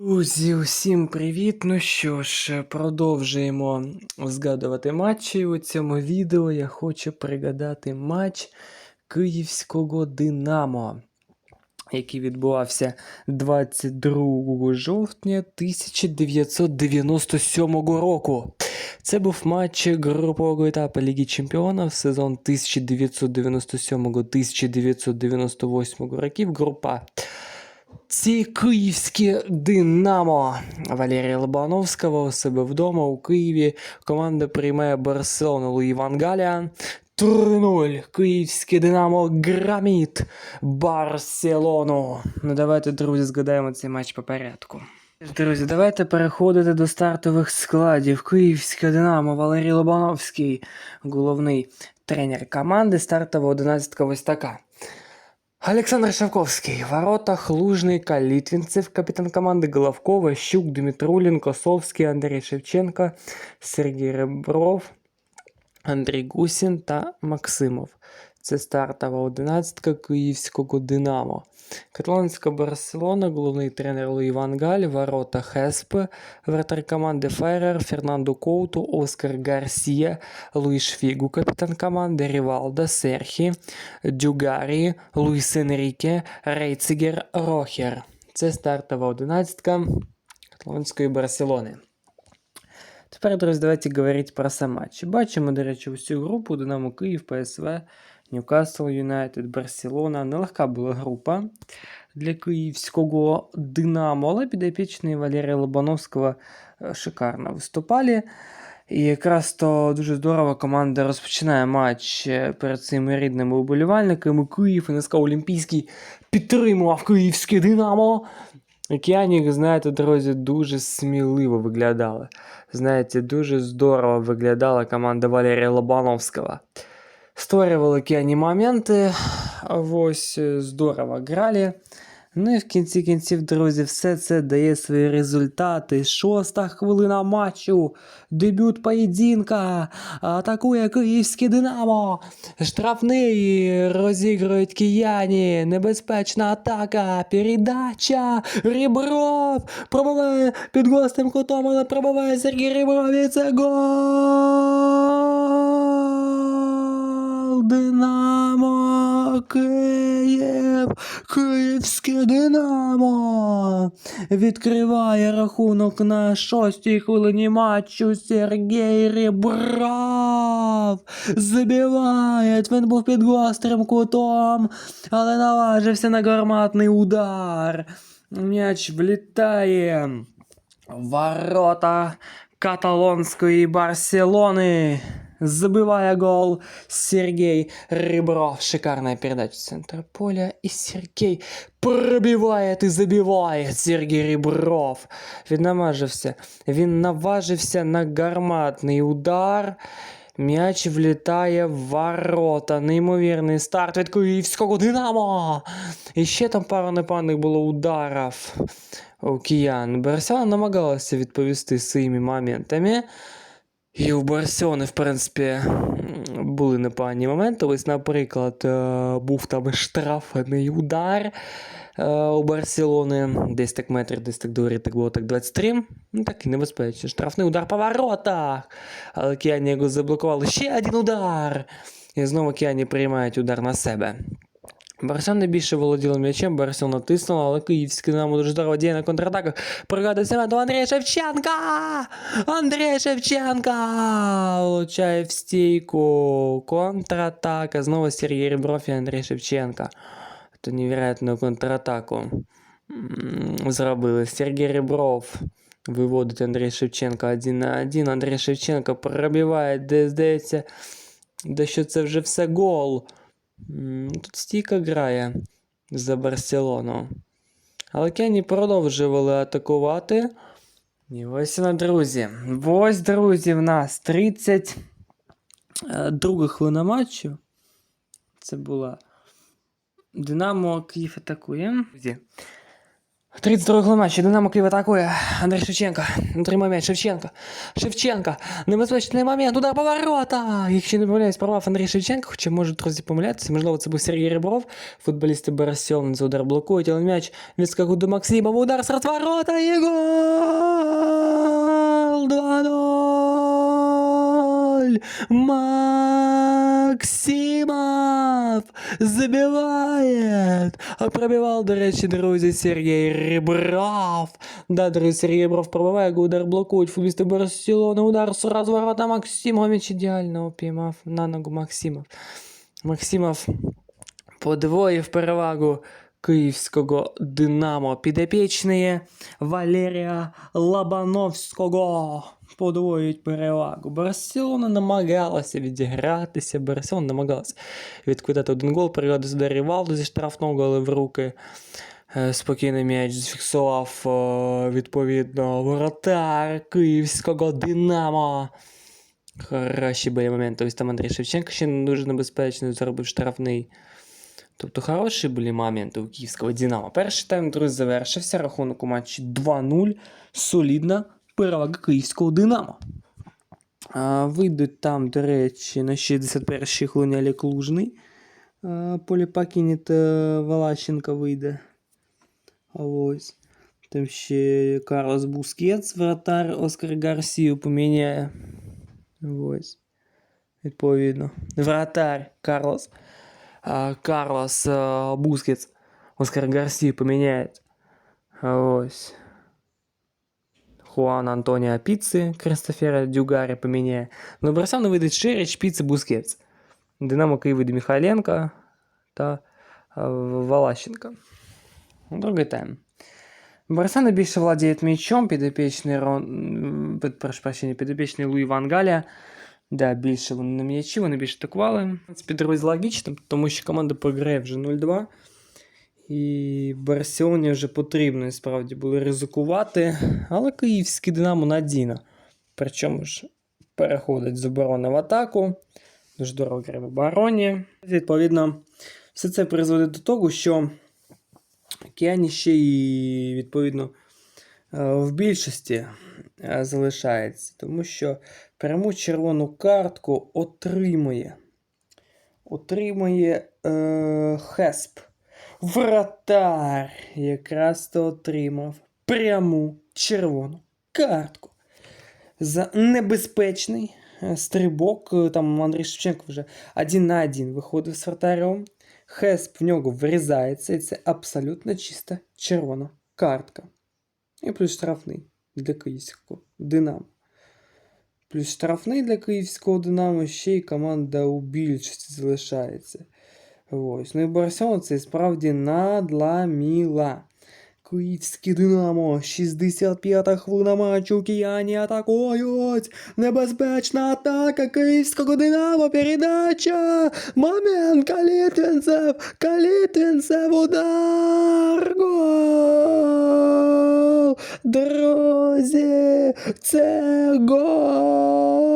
Друзі, усім привіт! Ну що ж, продовжуємо згадувати матчі. У цьому відео я хочу пригадати матч Київського Динамо, який відбувався 22 жовтня 1997 року. Це був матч групового етапу Ліги Чемпіонів сезон 1997-1998 років. Група ці київські Динамо Валерія Лобановського у себе вдома у Києві. Команда приймає Барселону Луї Галя. 3-0. Київське Динамо граміт Барселону. Ну давайте, друзі, згадаємо цей матч по порядку. Друзі, давайте переходити до стартових складів. Київське Динамо Валерій Лобановський, головний тренер команди. Стартова 11 ось така. Александр Шавковский. В воротах Лужный, Калитвинцев, капитан команды Головкова, Щук, Дмитрулин, Косовский, Андрей Шевченко, Сергій Ребров, Андрій Гусін та Максимов. Це стартова одинадцятка київського Динамо. Каталонська Барселона, головний тренер Луї Ван Галь, ворота Хеспе, вратар команди Феррер, Фернандо Коуту, Оскар Гарсія, Луїш Фігу, капітан команди, Рівалда, Серхі, Дюгарі, Луїс Енріке, Рейцигер, Рохер. Це стартова одинадцятка каталонської Барселони. Тепер, друзі, давайте говорити про сам матч. Бачимо, до речі, усю групу Динамо Київ, ПСВ, Ньюкасл Юнайтед, Барселона. Нелегка була група для київського Динамо, але підопічні Валерія Лобановського е, шикарно виступали. І якраз то дуже здорово команда розпочинає матч е, перед цими рідними уболівальниками. Київ НСК Олімпійський підтримував київське Динамо. Океанік, знаєте, друзі, дуже сміливо виглядали. Знаєте, дуже здорово виглядала команда Валерія Лобановського. Створювали океані моменти, ось е, здорово грали. Ну і в кінці кінців, друзі, все це дає свої результати. Шоста хвилина матчу. Дебют поєдинка. Атакує київське Динамо. Штрафний розігрують кияні. Небезпечна атака. Передача. Рібров. Пробиває під гостем кутом, але пробиває Сергій Рібров. І це гол. Динамо Київ. Київське Динамо відкриває рахунок на шостій хвилині матчу Сергій Рібров. Забиває. Він був під гострим кутом, але наважився на гарматний удар. М'яч влітає ворота каталонської Барселони. Забивая гол Сергей Ребров. Шикарная передача в центр поля. И Сергей пробивает и забивает Сергій Ребров. Він намажився. Він наважився на гарматний удар. М'яч влітає в ворота. Неймовірний старт від київського Динамо. І ще там пару непевних було ударів у киян. Барселона намагалася відповісти своїми моментами. І у Барселони, в принципі, були непогані моменти. Ось, наприклад, е, був там штрафний удар е, у Барселони. Десь так метр, десь так дорі, так було так 23. Ну, так і небезпечно. Штрафний удар по воротах. Але Кіані його заблокували. Ще один удар. І знову Кіані приймають удар на себе. Барселона більше володіла м'ячем, Барселона тиснула, але київське Динамо дуже здорово діє на контратаках. Пригадує моменту Андрія Шевченка! Андрій Шевченка! Влучає в стійку. Контратака. Знову Сергій Ребров і Андрій Шевченка. Це невероятну контратаку зробили. Сергій Ребров виводить Андрій Шевченка один на один. Андрій Шевченко пробиває, де здається, де що це вже все гол. Тут стійка грає за Барселону. Але Кені продовжували атакувати. І ось вона, друзі. Ось, друзі, в нас 30 е, друга хвилина матчу. Це була Динамо Київ атакує. Друзі. 32 хвилин матчі. Динамо Київ атакує. Андрій Шевченко. Отримав м'яч. Шевченко. Шевченко. Небезпечний момент. Удар поворота. Якщо не помиляюсь, порвав Андрій Шевченко, хоча може друзі помилятися. Можливо, це був Сергій Ребров. Футболісти Барселони за удар блокують, але м'яч відскакує до Максимова. Удар з розворота і гол! 2-0! Максимов забивает. А пробивал, до речі, друзі, Сергій Ребров. Да, друзі, Сергій Ребров пробиває, удар блокують. Футболісти Барселони. Удар з розворота Максимова. М'яч ідеально упіймав на ногу Максимов. Максимов подвоїв перевагу київського Динамо. Підопічні Валерія Лабановського подвоюють перевагу. Барселона намагалася відігратися. Барселона намагалася відквитати один гол, переводи з Рівалду зі штрафного але в руки. Е, Спокійний м'яч зафіксував е, відповідно воротар київського Динамо. Хороші були моменти. Ось там Андрій Шевченко ще не дуже небезпечний, зробив штрафний. Тобто хороші були моменти у київського Динамо. Перший тайм, друзі, завершився. Рахунок у матчі 2-0. Солідна перевага київського Динамо. А, вийдуть там, до речі, на 61-й хвилині Олег Лужний. А, полі покинет е, Валащенко вийде. А ось. Там ще Карлос Бускетс, вратар Оскар Гарсію поміняє. Ось. Відповідно. Вратар Карлос. А, Карлос а, Бускетс. Оскар Гарсію поміняє. А Ось. Хуан Антоніо Піци, Кристофера Дюгарі поміняє. Ну, Барселона вийде Шеріч, Піци, Бускетс. Динамо Київ вийде Михайленко та а, Валащенко. Другий тайм. Барселона більше владіє м'ячом, підопічний Рон... прошу прощення, підопічний Луї Вангаля. Да, більше вони на м'ячі, вони більше атакували. В принципі, друзі, логічно, тому що команда програє вже 0-2. І Барселоні вже потрібно і справді було ризикувати. Але київський Динамо надійно. Причому ж переходить з оборони в атаку. Дуже дорого грає в обороні. Відповідно, все це призводить до того, що Кіані ще і, відповідно, е, в більшості е, залишається, тому що пряму червону картку отримує. Отримує е, Хесп. Вратар якраз то отримав пряму червону картку. За небезпечний е, стрибок. е, Там Андрій Шевченко вже один на один виходив з вратарем. Хесп в нього врізається, і це абсолютно чиста червона картка. І плюс штрафний для київського Динамо. Плюс штрафний для київського Динамо ще й команда у більшості залишається. Ось. Ну і Барселона це справді надламіла. Київське Динамо, 65-та хвилина матчу, кияні атакують. Небезпечна атака київського Динамо, передача. Момент, Калітвінцев, Калітвінцев, удар, гол. Друзі, це гол.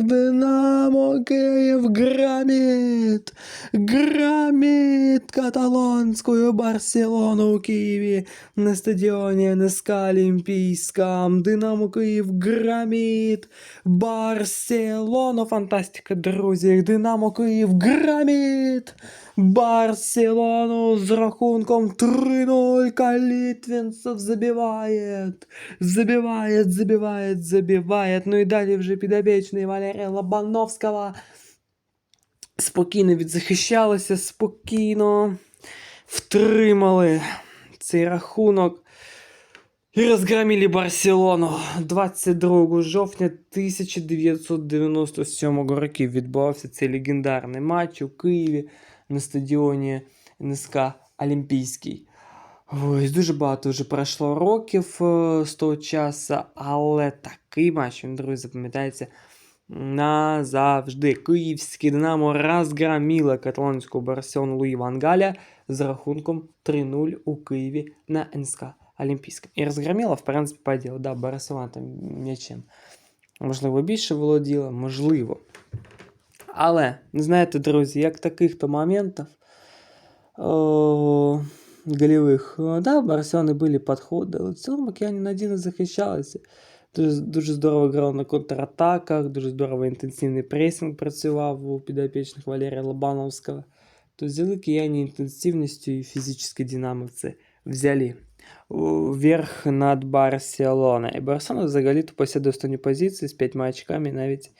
Динамо Київ громит. Громит каталонскую Барселону у Киеве на стадионе НСК Олимпийском. Динамо Київ громит Барселону. Фантастика, друзі. Динамо Київ громит Барселону з рахунком 3-0. Калітвінцев забивает. Забивает, забивает, забивает. Ну і далі вже підопічний Валерія Лобановського спокійно відзахищалися, спокійно втримали цей рахунок і розгромили Барселону 22 жовтня 1997 року відбувався цей легендарний матч у Києві на стадіоні НСК Олімпійський. Ось дуже багато вже пройшло років е, з того часу, але такий матч, він, друзі, запам'ятається назавжди. Київське Динамо розгромило каталонську Барселону Луї Ван Галя з рахунком 3-0 у Києві на НСК Олімпійському. І розгромила, в принципі, по ділу. Да, Барселона там м'ячем. Можливо, більше володіла, можливо. Але, знаєте, друзі, як таких то моментів. О, голевых. Е, Да, в Барселони були підходи, але в цілому океані надійно захищалися. Дуже, дуже здорово грали на контратаках, дуже здорово інтенсивний пресинг працював у підопічних Валерія Лобановського. То взяли кияні інтенсивністю і фізичні динаміці. взяли. вверх над Барселоною. І Барселона взагалі то посідає останні позиції з п'ятьма очками, навіть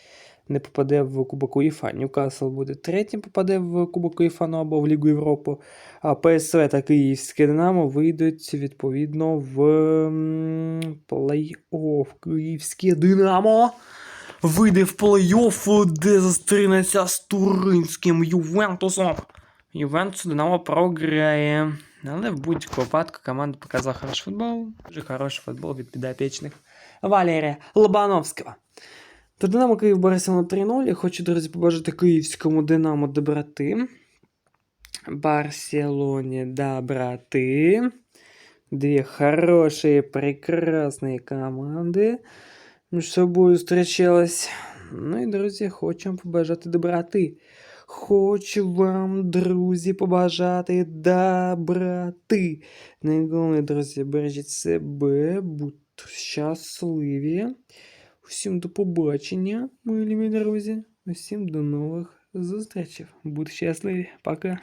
не попаде в Кубок УЄФА. Ньюкасл буде третім, попаде в Кубок УЄФА ну, або в Лігу Європи. А ПСВ та Київське Динамо вийдуть відповідно в плей-офф. Київське Динамо вийде в плей-офф, де зустрінеться з туринським Ювентусом. Ювентус Динамо програє. Але в будь-якому випадку команда показала хороший футбол. Дуже хороший футбол від підопічних Валерія Лобановського. То Динамо Київ Барселона 3-0. Я хочу, друзі, побажати київському Динамо доброти. Барселоне доброты. Две хорошие, прекрасные команди між собою зустрічались. Ну і, друзі, хочу вам побажати доброти. Хочу вам, друзі, побажати доброти. Найголовніше, друзі, бережіть себе, будьте щасливі. Усім до побачення, мої любі друзі. Усім до нових зустрічей. Будьте щасливі. Пока.